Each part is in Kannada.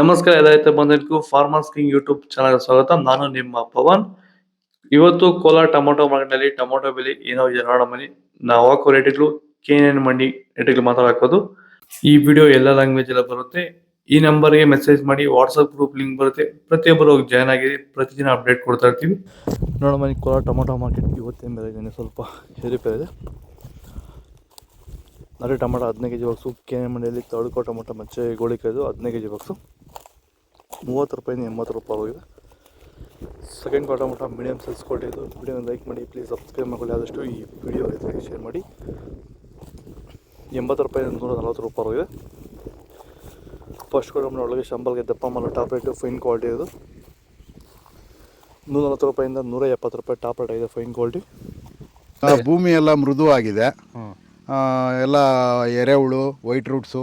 ನಮಸ್ಕಾರ ಎಲ್ಲ ರೈತ ಫಾರ್ಮರ್ಸ್ ಕಿಂಗ್ ಯೂಟ್ಯೂಬ್ ಚಾನಲ್ ಸ್ವಾಗತ. ನಾನು ನಿಮ್ಮ ಪವನ್. ಇವತ್ತು ಕೋಲಾರ ಟೊಮೊಟೊ ಮಾರ್ಕೆಟ್ನಲ್ಲಿ ಟೊಮೊಟೊ ಬೆಲೆ ಏನೋ ಇದೆ ನೋಡೋ ಮನಿ ನಾವು ಹಾಕೋ ರೇಟ್ಗಳು ಕೆ ಮಂಡಿ ರೇಟ್ಗಳು ಮಾತಾಡೋದು ಈ ವಿಡಿಯೋ ಎಲ್ಲ ಲ್ಯಾಂಗ್ವೇಜ್ ಎಲ್ಲ ಬರುತ್ತೆ. ಈ ನಂಬರ್ಗೆ ಮೆಸೇಜ್ ಮಾಡಿ ವಾಟ್ಸಪ್ ಗ್ರೂಪ್ ಲಿಂಕ್ ಬರುತ್ತೆ. ಪ್ರತಿಯೊಬ್ಬರು ಹೋಗಿ ಜಾಯ್ನ್ ಆಗಿ ಪ್ರತಿದಿನ ಅಪ್ಡೇಟ್ ಕೊಡ್ತಾ ಇರ್ತೀವಿ. ನೋಡೋ ಮನಿ ಕೋಲಾರ ಟೊಮೊಟೊ ಮಾರ್ಕೆಟ್ ಇವತ್ತಿನ ಬೆಲೆ ಸ್ವಲ್ಪ ಹೆರಿಪೇರಿದೆ ನಾಳೆ ಟೊಮೊಟೊ ಹದಿನೈದು K G box K N ಮಂಡಿಯಲ್ಲಿ ತಡ್ಕೋ ಟೊಮೊಟೊ ಮಚ್ಚೆ, ಗೋಳಿಕಾಯ್ದು ಹದಿನೈದು ಕೆ ಜಿ ಬಾಕ್ಸು ಮೂವತ್ತು ರೂಪಾಯಿಂದ ಎಂಬತ್ತು ರೂಪಾಯಿ ಹೋಗಿದೆ ಸೆಕೆಂಡ್ ಕ್ವಾರ್ಟರ್ ಮಟ್ಟ ಮೀಡಿಯಮ್ ಸೈಜ್ ಕೊಟ್ಟಿದ್ದು ವಿಡಿಯೋ ಲೈಕ್ ಮಾಡಿ ಪ್ಲೀಸ್ ಸಬ್ಸ್ಕ್ರೈಬ್ ಮಾಡ್ಕೊಳ್ಳಿ. ಆದಷ್ಟು ಈ ವಿಡಿಯೋ ರೈತರಿಗೆ ಶೇರ್ ಮಾಡಿ. ಎಂಬತ್ತು ರೂಪಾಯಿಂದ ನೂರ ನಲ್ವತ್ತು ರೂಪಾಯಿ ಹೋಗಿದೆ ಫಸ್ಟ್ ಕ್ವಾರ್ಟರ್ ಒಳಗೆ ಶಂಬಲ್ಗೆ ದಪ್ಪ ಮಲ್ಲ ಟಾಪ್ ರೇಟು ಫೈನ್ ಕ್ವಾಲಿಟಿ ಇದು. ನೂರ ನಲ್ವತ್ತು ರೂಪಾಯಿಂದ ನೂರ ಎಪ್ಪತ್ತು ರೂಪಾಯಿ ಟಾಪ್ ರೇಟ್ ಇದೆ ಫೈನ್ ಕ್ವಾಲಿಟಿ ಆ, ಭೂಮಿ ಎಲ್ಲ ಮೃದುವಾಗಿದೆ. ಆ, ಎಲ್ಲ ಎರೆಹುಳು ವೈಟ್ ರೂಟ್ಸು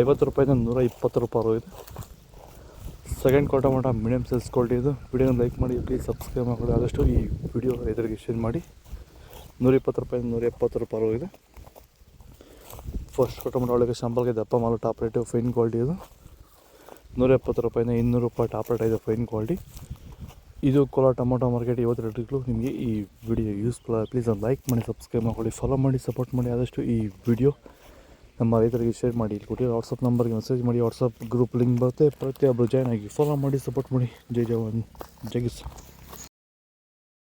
ಐವತ್ತು ರೂಪಾಯಿಂದ ನೂರ ಇಪ್ಪತ್ತು ರೂಪಾಯಿ ಇದೆ. ಸೆಕೆಂಡ್ ಕ್ವಾರ್ಟರ್ ಮಟ್ಟ ಮೀಡಿಯಮ್ ಸೈಜ್ ಕ್ವಾಲಿಟಿ ಇದು. ವಿಡಿಯೋನ ಲೈಕ್ ಮಾಡಿ ಪ್ಲೀಸ್ ಸಬ್ಸ್ಕ್ರೈಬ್ ಮಾಡಿ ಆದಷ್ಟು ಈ ವಿಡಿಯೋ ರೈತರಿಗೆ ಶೇರ್ ಮಾಡಿ. ನೂರ ಇಪ್ಪತ್ತು ರೂಪಾಯಿಂದ ನೂರ ಎಪ್ಪತ್ತು ರೂಪಾಯಿ ಇದೆ. ಫಸ್ಟ್ ಕ್ವಾರ್ಟರ್ ಒಳಗೆ ಶಂಬಲ್ಗೆ ದಪ್ಪ ಮಾಲು ಟಾಪ್ ರೇಟು ಫೈನ್ ಕ್ವಾಲಿಟಿ ಇದು. ನೂರ ಎಪ್ಪತ್ತು ರೂಪಾಯಿಂದ ಇನ್ನೂರು ರೂಪಾಯಿ ಟಾಪ್ ರೇಟ್ ಇದೆ ಫೈನ್ ಕ್ವಾಲಿಟಿ ಇದು ಕೋಲಾರ ಟೊಮೊಟೊ ಮಾರ್ಕೆಟ್ ಇವತ್ತು ರೇಟ್ಗಳು ನಿಮಗೆ ಈ ವಿಡಿಯೋ ಯೂಸ್ಫುಲ್ ಪ್ಲೀಸ್ ಒಂದು ಲೈಕ್ ಮಾಡಿ ಸಬ್ಸ್ಕ್ರೈಬ್ ಮಾಡ್ಕೊಳ್ಳಿ. ಫಾಲೋ ಮಾಡಿ ಸಪೋರ್ಟ್ ಮಾಡಿ. ಆದಷ್ಟು ಈ ವಿಡಿಯೋ ನಮ್ಮ ರೈತರಿಗೆ ಶೇರ್ ಮಾಡಿ, ಇಲ್ಲಿ ಕೊಟ್ಟಿರೋ ವಾಟ್ಸಪ್ ನಂಬರ್ಗೆ ಮೆಸೇಜ್ ಮಾಡಿ ವಾಟ್ಸಪ್ ಗ್ರೂಪ್ ಲಿಂಕ್ ಬರುತ್ತೆ. ಪ್ರತಿಯೊಬ್ಬರು ಜಾಯ್ನ್ ಆಗಿ ಫಾಲೋ ಮಾಡಿ ಸಪೋರ್ಟ್ ಮಾಡಿ. ಜೈ ಜವಾನ್, ಜೈ ಕಿಸಾನ್.